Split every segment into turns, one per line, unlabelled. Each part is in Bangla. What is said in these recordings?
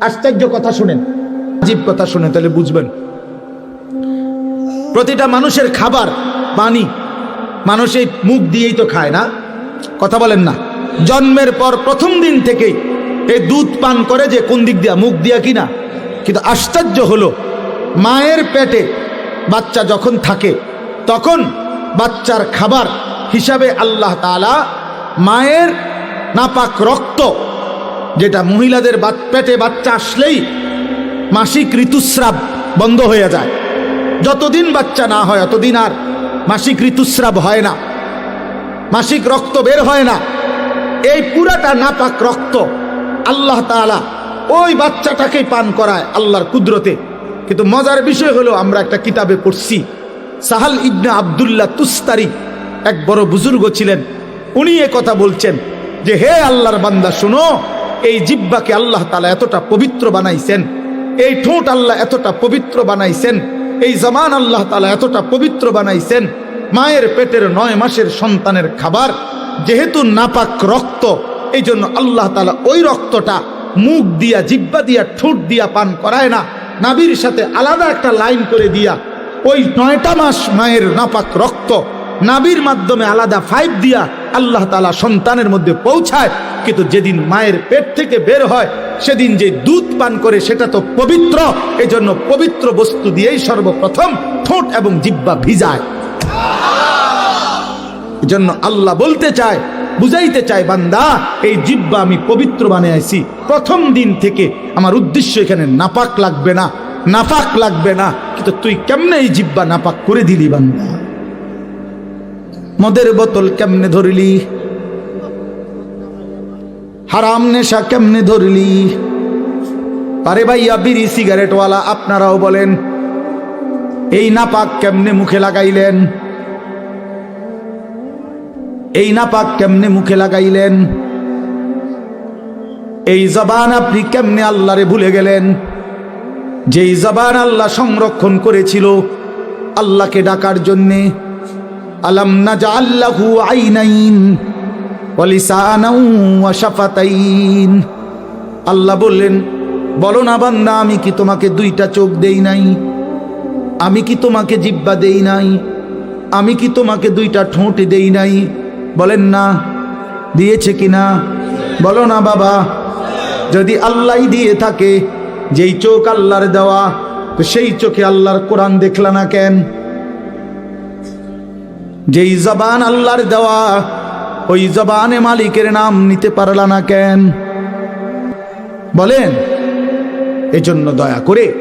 আশ্চর্য কথা শুনেন জীব কথা শুনেন, তাহলে বুঝবেন। প্রতিটা মানুষের খাবার পানি, মানুষ এই মুখ দিয়েই তো খায় না। কথা বলেন না। জন্মের পর প্রথম দিন থেকেই এই দুধ পান করে যে কোন দিক দিয়া, মুখ দিয়া কিনা। কিন্তু আশ্চর্য হলো, মায়ের পেটে বাচ্চা যখন থাকে, তখন বাচ্চার খাবার হিসাবে আল্লাহ তাআলা মায়ের নাপাক রক্ত যেটা মহিলাদের পেটে বাচ্চা আসলেই মাসিক ঋতুস্রাব বন্ধ হয়ে যায়। যতদিন বাচ্চা না হয়, অতদিন আর মাসিক ঋতুস্রাব হয় না। মাসিক রক্ত বের হয় না। এই পুরাটা নাপাক রক্ত আল্লাহ তাআলা ওই বাচ্চাটাকেই পান করায় আল্লাহর কুদরতে। কিন্তু মজার বিষয় হলো, আমরা একটা কিতাবে পড়ছি। সাহাল ইবনা আবদুল্লাহ তুস্তারি এক বড় বুজুর্গ ছিলেন। উনি কথা বলছেন যে, হে আল্লাহর বান্দা, শুনো এই জিব্বাকে আল্লাহ তালা এতটা পবিত্র বানাইছেন, এই ঠোঁট আল্লাহ এতটা পবিত্র বানাইছেন, এই জমান আল্লাহ তালা এতটা পবিত্র বানাইছেন, মায়ের পেটের নয় মাসের সন্তানের খাবার যেহেতু নাপাক রক্ত এই জন্য আল্লাহ তালা ওই রক্তটা মুখ দিয়া, জিব্বা দিয়া, ঠোঁট দিয়া পান করায় না। নাবির সাথে আলাদা একটা লাইন করে দিয়া, ওই নয়টা মাস মায়ের নাপাক রক্ত, নাবির মাধ্যমে আলাদা ফাইভ দিয়া আল্লাহ তালা সন্তানের মধ্যে পৌঁছায়, কিন্তু যেদিন মায়ের পেট থেকে বের হয়, সেদিন যে দুধ পান করে সেটা তো পবিত্র। এজন্য পবিত্র বস্তু দিয়েই সর্বপ্রথম ঠোঁট এবং জিব্বা ভিজায়। জন্য আল্লাহ বলতে চায়, বুঝাইতে চায়, বান্দা, এই জিব্বা আমি পবিত্র বানিয়েছি প্রথম দিন থেকে আমার উদ্দেশ্য এখানে নাপাক লাগবে না, নাপাক লাগবে না। কিন্তু তুই কেমনে এই জিব্বা নাপাক করে দিলি, বান্দা? মদের বোতল কেমনে ধরলি? হারাম নেশা কেমনে ধরলি? আরে ভাইয়া, বিড়ি সিগারেটওয়ালা আপনারাও বলেন, এই নাপাক কেমনে মুখে লাগাইলেন? এই নাপাক কেমনে মুখে লাগাইলেন? এই জবান আপনি কেমনে আল্লাহরে ভুলে গেলেন? যেই জবান আল্লাহ সংরক্ষণ করেছিল, আল্লাহকে ডাকার জন্যে আলাম না যা আল্লাহু আইনাইন ওয়ালিসানাউ ওয়া শাফাতাইন। আল্লাহ বললেন, বলো না বান্দা, আমি কি তোমাকে দুইটা চোখ দেই নাই? আমি কি তোমাকে জিব্বা দেই নাই? আমি কি তোমাকে দুইটা ঠোঁট দেই নাই? বলেন না। দিয়েছে কি না? বলো না বাবা। যদি আল্লাহ দিয়ে থাকে, যেই চোখ আল্লাহর দেওয়া, তো সেই চোখে আল্লাহর কোরআন দেখলা না কেন? যেই জবান আল্লাহর দেওয়া, ওই জবানে মালিকের নাম নিতে পারলা না কেন? বলেন, এজন্য দয়া করে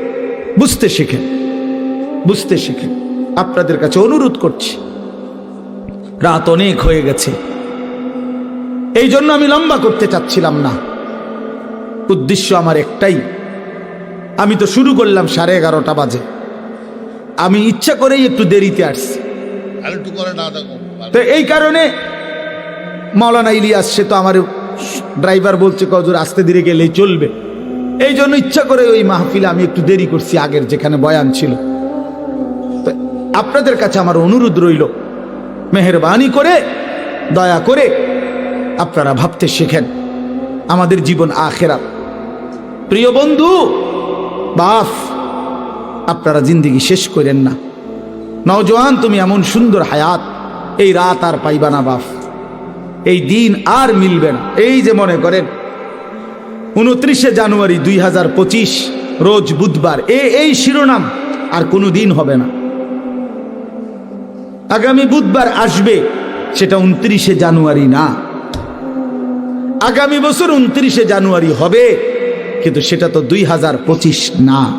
বুঝতে শিখেন বুঝতে শিখেন। আপনাদের কাছে অনুরোধ করছি, রাত অনেক হয়ে গেছে। এই জন্য আমি লম্বা করতে চাচ্ছিলাম না। উদ্দেশ্য আমার একটাই, আমি তো শুরু করলাম সাড়ে এগারোটা বাজে। আমি ইচ্ছা করেই একটু দেরিতে আসছি। তো এই কারণে মৌলানা ইলিয়াস, সে তো আমার ড্রাইভার বলছে কজুর আস্তে ধীরে গেলেই চলবে। এই জন্য ইচ্ছা করে ওই মাহফিলে আমি একটু দেরি করছি, আগের যেখানে বয়ান ছিল। তো আপনাদের কাছে আমার অনুরোধ রইল, মেহরবানি করে, দয়া করে আপনারা ভাবতে শেখেন, আমাদের জীবন আখেরা। প্রিয় বন্ধু, বাফ, আপনারা জিন্দিগি শেষ করেন না। নওজোয়ান, তুমি এমন সুন্দর হায়াত। এই রাত আর পাইবা না বাফ এই দিন আর মিলবে না। এই যে মনে করেন, উনত্রিশে জানুয়ারি দুই হাজার পঁচিশ, রোজ বুধবার। এ, এই শিরোনাম আর কোনো দিন হবে না। আগামী বুধবার আসবে, সেটা উনত্রিশে জানুয়ারি না। আগামী বছর উনত্রিশে জানুয়ারি হবে, কিন্তু সেটা তো দুই হাজার পঁচিশ না।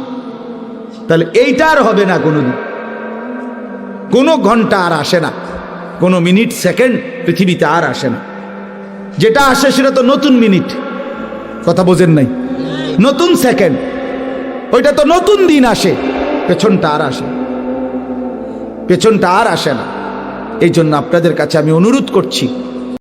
তাহলে এইটা আর হবে না কোনোদিন। কোনো ঘণ্টা আর আসে না। কোনো মিনিট, সেকেন্ড পৃথিবীতে আর আসে না। যেটা আসে সেটা তো নতুন মিনিট। কথা বোঝেন নাই? নতুন সেকেন্ড। ওইটা তো নতুন দিন আসে, পেছনটা আর আসে পেছনটা আর আসে না। এই জন্য আপনাদের কাছে আমি অনুরোধ করছি